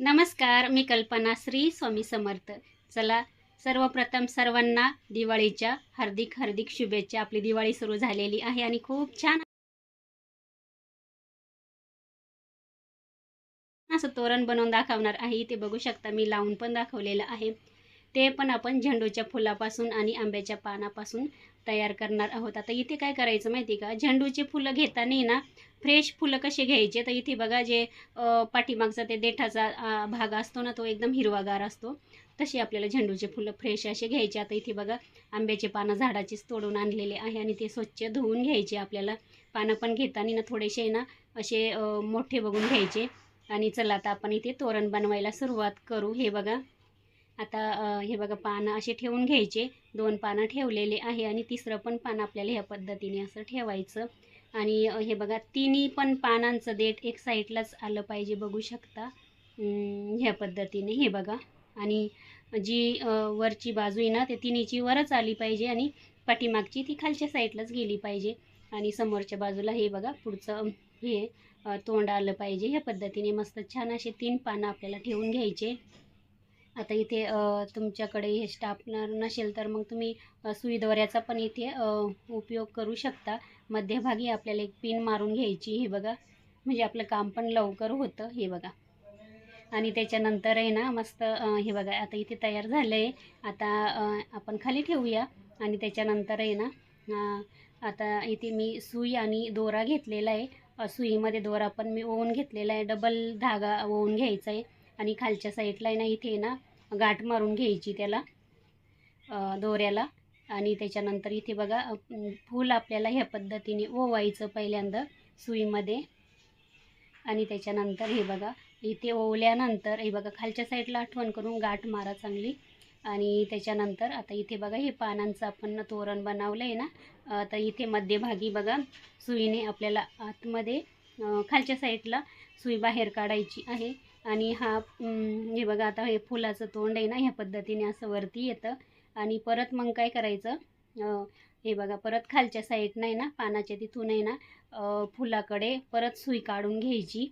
नमस्कार मी कल्पना श्री स्वामी समर्थ. चला सर्वप्रथम सर्वांना दिवाळीच्या हार्दिक हार्दिक शुभेच्छा. आपली दिवाळी सुरू झालेली आहे आणि खूप छान असं तोरण बनवून दाखवणार आहे. ते बघू शकता मी लावून पण दाखवलेलं आहे. ते पण आपण झेंडूच्या फुलापासून आणि आंब्याच्या पानापासून तयार करणार आहोत. आता इथे काय करायचं माहिती का? झेंडूचे फुलं घेताना ना फ्रेश फुलं कसे घ्यायचे? तर इथे बघा जे पाठीमागचा ते देठाचा भाग असतो ना तो एकदम हिरवागार असतो. तसे आपल्याला झेंडूचे फुलं फ्रेश असे घ्यायचे. आता इथे बघा आंब्याचे पानं झाडाचीच तोडून आणलेले आहे आणि ते स्वच्छ धुवून घ्यायचे. आपल्याला पानं पण घेताना ना थोडेसे ना असे मोठे बघून घ्यायचे. आणि चला आता आपण इथे तोरण बनवायला सुरुवात करू. हे बघा आता हे बघा पानं असे ठेवून घ्यायचे. दोन पानं ठेवलेले आहे आणि तिसरं पण पान आपल्याला ह्या पद्धतीने असं ठेवायचं. आणि हे बघा तिन्ही पण पानांचं देठ एक साईडलाच आलं पाहिजे बघू शकता. ह्या पद्धतीने हे बघा. आणि जी वरची बाजू आहे ना ते तिन्हीची वरच आली पाहिजे आणि पाठीमागची ती खालच्या साईडलाच गेली पाहिजे. आणि समोरच्या बाजूला हे बघा पुढचं हे तोंड आलं पाहिजे. ह्या पद्धतीने मस्त छान असे तीन पानं आपल्याला ठेवून घ्यायचे. आता इथे तुमच्याकडे हे स्टापनर नसेल तर मग तुम्ही अ, सुई दोऱ्याचा पण इथे उपयोग करू शकता. मध्यभागी आपल्याला एक पिन मारून घ्यायची हे बघा. म्हणजे आपलं काम पण लवकर होतं हे बघा. आणि त्याच्यानंतर आहे ना मस्त हे बघा आता इथे तयार झालं आहे आता आपण खाली ठेवूया. आणि त्याच्यानंतर आहे ना आता इथे मी सुई आणि दोरा घेतलेला आहे. सुईमध्ये दोरा पण मी ओवून घेतलेला आहे. डबल धागा ओवून घ्यायचा आहे. आणि खालच्या साईडला आहे ना इथे आहे ना गाठ मारून घ्यायची त्याला दोऱ्याला. आणि त्याच्यानंतर इथे बघा फूल आपल्याला ह्या पद्धतीने ओवायचं पहिल्यांदा सुईमध्ये. आणि त्याच्यानंतर हे बघा इथे ओवल्यानंतर हे बघा खालच्या साईडला आठवण करून गाठ मारा चांगली. आणि त्याच्यानंतर आता इथे बघा हे पानांचं आपण तोरण बनवलं आहे ना तर इथे मध्यभागी बघा सुईने आपल्याला आतमध्ये खालच्या साईडला सुई बाहेर काढायची आहे. आणि हा हे बघा आता हे फुलाचं तोंड आहे ना ह्या पद्धतीने असं वरती येतं. आणि परत मग काय करायचं? हे बघा परत खालच्या साईडनं आहे ना पानाच्या तिथून आहे ना फुलाकडे परत सुई काढून घ्यायची.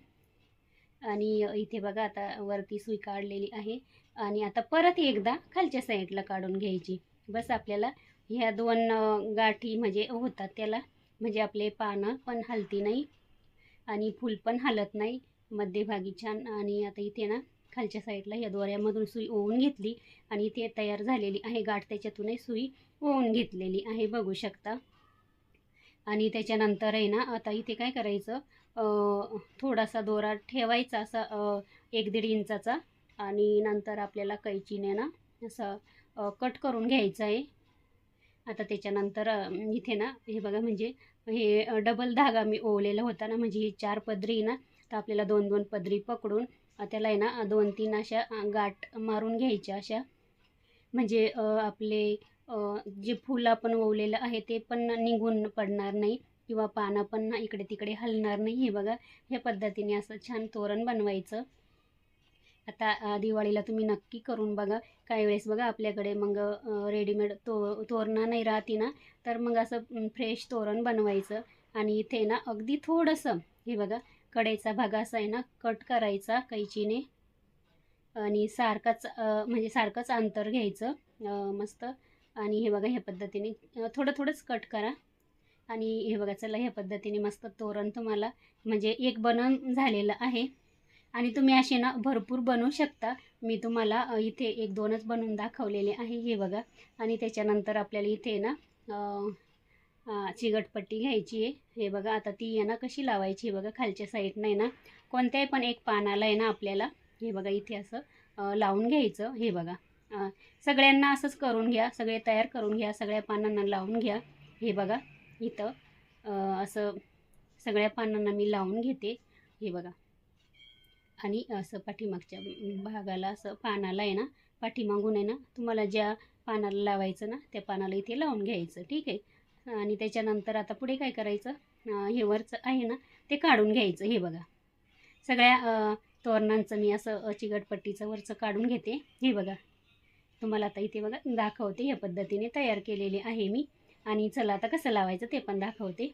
आणि इथे बघा आता वरती सुई काढलेली आहे. आणि आता परत एकदा खालच्या साईडला काढून घ्यायची. बस आपल्याला ह्या दोन गाठी म्हणजे होतात त्याला. म्हणजे आपले पानं पण हलती नाही आणि फूल पण हलत नाही. मध्यभागी छान. आणि आता इथे ना खालच्या साईडला या दोऱ्यामधून सुई ओवून घेतली. आणि इथे तयार झालेली आहे गाठ. त्याच्यातूनही सुई ओवून घेतलेली आहे. बघू शकता. आणि त्याच्यानंतर आहे ना आता इथे काय करायचं? थोडासा दोरा ठेवायचा असा एक दीड इंचाचा. आणि नंतर आपल्याला कैचीने ना असं कट करून घ्यायचं आहे. आता त्याच्यानंतर इथे ना हे बघा म्हणजे हे डबल धागा मी ओवलेला होता ना. म्हणजे ही चार पदरी आहे ना तर आपल्याला दोन दोन पदरी पकडून त्याला आहे ना दोन तीन अशा गाठ मारून घ्यायच्या अशा. म्हणजे आपले जे फूल आपण ओवलेलं आहे ते पण निघून पडणार नाही किंवा पानं पण ना इकडे तिकडे हलणार नाही. हे बघा ह्या पद्धतीने असं छान तोरण बनवायचं. आता दिवाळीला तुम्ही नक्की करून बघा. काही वेळेस बघा आपल्याकडे मग रेडीमेड तो तोरणं नाही राहते ना तर मग असं फ्रेश तोरण बनवायचं. आणि इथे ना अगदी थोडंसं हे बघा कडेचा भाग असा आहे ना कट करायचा कैचीने. आणि सारखाच म्हणजे सारखंच अंतर घ्यायचं मस्त. आणि हे बघा ह्या पद्धतीने थोडं थोडंच कट करा. आणि हे बघा चला ह्या पद्धतीने मस्त तोरण तुम्हाला म्हणजे एक बनवून झालेलं आहे. आणि तुम्ही असे ना भरपूर बनवू शकता. मी तुम्हाला इथे एक दोनच बनवून दाखवलेले आहे हे बघा. आणि त्याच्यानंतर आपल्याला इथे ना अ, चिगटपट्टी घ्यायची आहे. हे बघा आता ती आहे ना कशी लावायची हे बघा खालच्या साईडनं आहे ना कोणत्याही पण एक पानाला आहे ना आपल्याला हे बघा इथे असं लावून घ्यायचं हे बघा. सगळ्यांना असंच करून घ्या सगळे तयार करून घ्या सगळ्या पानांना लावून घ्या. हे बघा इथं असं सगळ्या पानांना मी लावून घेते हे बघा. आणि असं पाठीमागच्या भागाला असं पानाला आहे ना पाठीमागून आहे ना तुम्हाला ज्या पानाला लावायचं ना त्या पानाला इथे लावून घ्यायचं ठीक आहे? आणि त्याच्यानंतर आता पुढे काय करायचं? हे वरचं आहे ना ते काढून घ्यायचं हे बघा. सगळ्या तोरणांचं मी असं चिकटपट्टीचं चिगटपट्टीचं वरचं काढून घेते हे बघा. तुम्हाला आता इथे बघा दाखवते ह्या पद्धतीने तयार केलेले आहे मी. आणि चला आता कसं लावायचं ते पण दाखवते.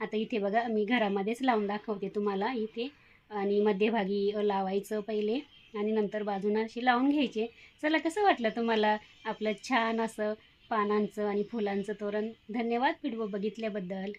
आता इथे बघा मी घरामध्येच लावून दाखवते तुम्हाला इथे. आणि मध्यभागी लावायचं पहिले आणि नंतर बाजूनं अशी लावून घ्यायचे. चला कसं वाटलं तुम्हाला? आपलं छान असं पानांचं आणि फुलांचं तोरण. धन्यवाद व्हिडिओ बघितल्याबद्दल.